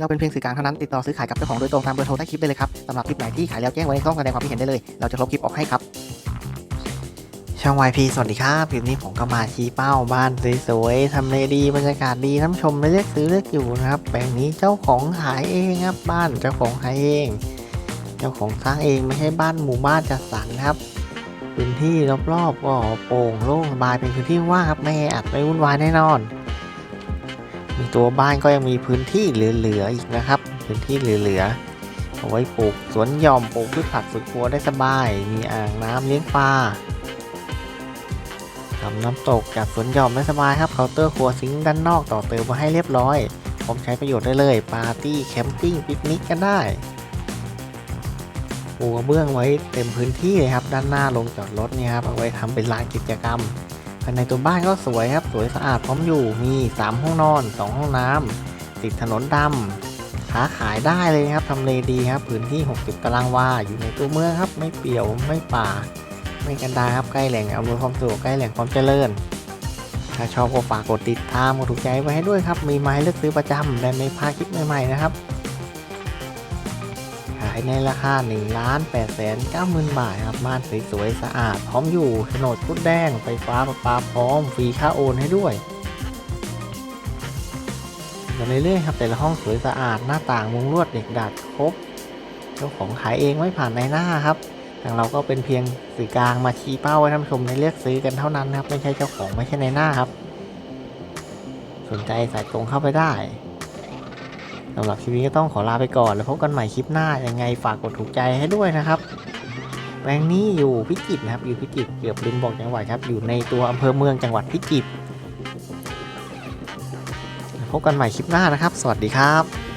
เราเป็นเพียงสื่อกลางเท่านั้นติดต่อซื้อขายกับเจ้าของโดยตรงตามเบอร์โทรใต้คลิปได้เลยครับสำหรับคลิปไหนที่ขายแล้วแจ้งไว้ในช่องแสดงความคิดเห็นได้เลย เราจะลบคลิปออกให้ครับ ช่อง YP สวัสดีครับคลิปนี้ผมก็มาชี้เป้าบ้านสวยๆทำเลดีบรรยากาศดีน้ำชมไม่เลือกซื้อเลือกอยู่นะครับแปลงนี้เจ้าของขายเองครับบ้านเจ้าของขายเอง เจ้าของสร้างเองไม่ใช่บ้านหมู่บ้านจัดสรรนะครับพื้นที่รอบๆก็โปร่งโล่งสบายเป็นพื้นที่ว่างครับไม่แออัดไม่วุ่นวายแน่นอน ตัวบ้านก็ยังมีพื้นที่เหลือๆอีกนะครับ พื้นที่เหลือๆเอาไว้ปลูกสวนหย่อมปลูกพืชผักสวนครัวได้สบาย มีอ่างน้ำเลี้ยงปลาทำน้ำตกจากสวนหย่อมได้สบายครับเคาน์เตอร์ครัวซิงค์ด้านนอกต่อเติมมาให้เรียบร้อยพร้อมใช้ประโยชน์ได้เลยปาร์ตี้แคมปิ้งปิกนิกกันได้ปูกระเบื้องไว้เต็มพื้นที่เลยครับ ด้านหน้าลงจอดรถเนี่ยครับเอาไว้ทำเป็นลานกิจกรรม ภายในตัวบ้านก็สวยครับ สวยสะอาดพร้อมอยู่ มี 3 ห้องนอน 2 ห้องน้ำติดถนนดำค้าขายได้เลยครับทำเลดีครับ พื้นที่ 60 ตารางวา อยู่ในตัวเมืองครับ ไม่เปี่ยว ไม่ป่า ไม่กันดารครับ ใกล้แหล่งอำนวยความสะดวก ใกล้แหล่งความเจริญ ถ้าชอบก็ฝากกดติดตามกดถูกใจไว้ให้ด้วยครับ มีไม้เลือกซื้อประจำและไม่พลาดคลิปใหม่ๆนะครับ ในราคา1ล้าน8แสน9หมื่นบาทครับบ้านสวยๆ สะอาด พร้อมอยู่โฉนดชุดแดง ไฟฟ้าประปาพร้อม ฟรีค่าโอนให้ด้วยมาเรื่อยๆครับแต่ละห้องสวยสะอาดหน้าต่างมุงลวดเด็กดัดครบเจ้าของขายเองไม่ผ่านในหน้าครับทางเราก็เป็นเพียงสื่อกลางมาชี้เป้าให้ท่านผู้ชมในเลือกซื้อกันเท่านั้นครับไม่ใช่เจ้าของไม่ใช่ในหน้าครับ สนใจสายตรงเข้าไปได้ สำหรับคลิปนี้ก็ต้องขอลาไปก่อน แล้วพบกันใหม่คลิปหน้ายังไงฝากกดถูกใจให้ด้วยนะครับแปลงนี้อยู่พิจิตรนะครับอยู่พิจิตรเกือบลืมบอกจังหวัดครับอยู่ในตัวอำเภอเมืองจังหวัดพิจิตรพบกันใหม่คลิปหน้านะครับ สวัสดีครับ